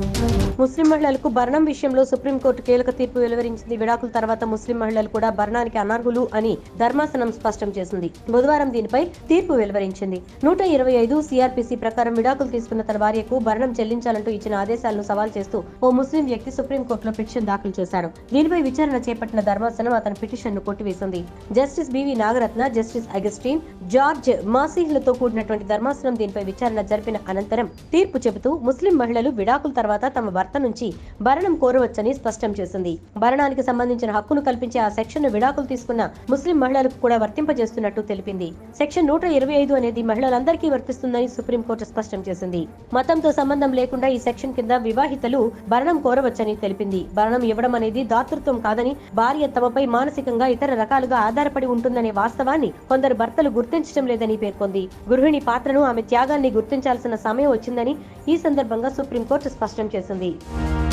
Thank you. ముస్లిం మహిళలకు భరణం విషయంలో supreme court కీలక తీర్పు వెలువరించింది. విడాకుల తర్వాత ముస్లిం మహిళలు కూడా భరణానికి అనర్హులు అని ధర్మాసనం స్పష్టం చేసింది. బుధవారం దీనిపై తీర్పు వెలువరించింది. నూట ఇరవై ఐదు సిఆర్పిసి ప్రకారం విడాకులు తీసుకున్న తన భార్యకు భరణం చెల్లించాలంటూ ఇచ్చిన ఆదేశాలను సవాల్ చేస్తూ ఓ ముస్లిం వ్యక్తి సుప్రీంకోర్టులో పిటిషన్ దాఖలు చేశాడు. దీనిపై విచారణ చేపట్టిన ధర్మాసనం అతని పిటిషన్ను కొట్టివేసింది. Justice B V Nagarathna justice Augustine George మాసీహ్లతో కూడినటువంటి ధర్మాసనం దీనిపై విచారణ జరిపిన అనంతరం తీర్పు చెబుతూ ముస్లిం మహిళలు విడాకుల తర్వాత తమ భర్త నుంచి భరణం కోరవచ్చని స్పష్టం చేసింది. భరణానికి సంబంధించిన హక్కును కల్పించే ఆ సెక్షన్ విడాకులు తీసుకున్న ముస్లిం మహిళలకు కూడా వర్తింపజేస్తున్నట్టు తెలిపింది. సెక్షన్ నూట ఇరవై ఐదు అనేది మహిళలందరికీ వర్తిస్తుందని సుప్రీంకోర్టు స్పష్టం చేసింది. మతంతో సంబంధం లేకుండా ఈ సెక్షన్ కింద వివాహితలు భరణం కోరవచ్చని తెలిపింది. భరణం ఇవ్వడం అనేది దాతృత్వం కాదని భార్య తమపై మానసికంగా ఇతర రకాలుగా ఆధారపడి ఉంటుందనే వాస్తవాన్ని కొందరు భర్తలు గుర్తించడం లేదని పేర్కొంది. గృహిణి పాత్రను ఆమె త్యాగాన్ని గుర్తించాల్సిన సమయం వచ్చిందని ఈ సందర్భంగా సుప్రీంకోర్టు స్పష్టం చేసింది. Thank you.